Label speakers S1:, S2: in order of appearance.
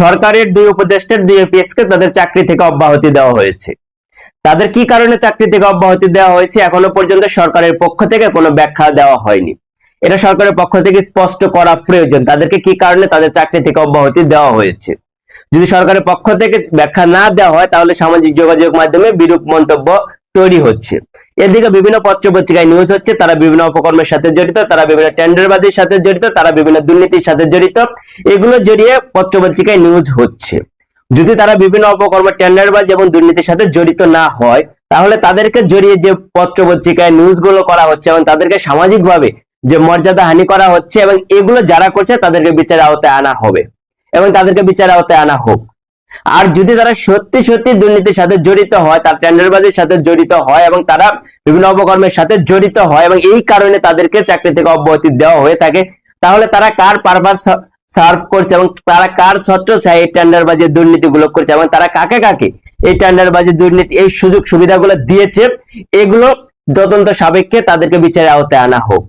S1: সরকারের দুই উপদেষ্টার দুই এপিএস কে তাদের চাকরি থেকে অব্যাহতি দেওয়া হয়েছে। তাদের কি কারণে চাকরি থেকে অব্যাহতি দেওয়া হয়েছে এখনও পর্যন্ত সরকারের পক্ষ থেকে কোনো ব্যাখ্যা দেওয়া হয়নি। এটা সরকারের পক্ষ থেকে স্পষ্ট করা প্রয়োজন। তাদেরকে কি কারণে তাদের চাকরি থেকে অব্যাহতি দেওয়া হয়েছে? যদি সরকারের পক্ষ থেকে ব্যাখ্যা না দেওয়া হয়, তাহলে সামাজিক যোগাযোগ মাধ্যমে বিরূপ মন্তব্য তৈরি হচ্ছে। এদিকে বিভিন্ন পত্র পত্রিকায় নিউজ হচ্ছে, তারা বিভিন্ন অপকর্মের সাথে জড়িত, তারা বিভিন্ন টেন্ডারবাজির সাথে জড়িত, তারা বিভিন্ন দুর্নীতির সাথে জড়িত, এগুলো জড়িয়ে পত্র পত্রিকায় নিউজ হচ্ছে। যদি তারা বিভিন্ন অপকর্ম টেন্ডারবাজ এবং দুর্নীতির সাথে জড়িত না হয়, তাহলে তাদেরকে জড়িয়ে যে পত্র পত্রিকায় নিউজগুলো করা হচ্ছে এবং তাদেরকে সামাজিকভাবে যে মর্যাদা হানি করা হচ্ছে এবং এগুলো যারা করছে, তাদেরকে বিচারের আওতায় আনা হবে এবং তাদেরকে বিচারের আওতায় আনা হোক। আর যদি তারা সত্যি সত্যি দুর্নীতির সাথে জড়িত হয়, তার টেন্ডারবাজির সাথে জড়িত হয় এবং তারা বিভিন্ন অপকর্মের সাথে জড়িত হয় এবং এই কারণে তাদেরকে চাকরি থেকে অব্যাহতি দেওয়া হয়ে থাকে, তাহলে তারা কার পারপাস সার্ভ করছে এবং তারা কার ছত্র চাই এই টেন্ডারবাজির দুর্নীতিগুলো করছে এবং তারা কাকে কাকে এই টেন্ডারবাজি দুর্নীতি, এই সুযোগ সুবিধাগুলো দিয়েছে, এগুলো তদন্ত সাপেক্ষে তাদেরকে বিচারের আওতায় আনা হোক।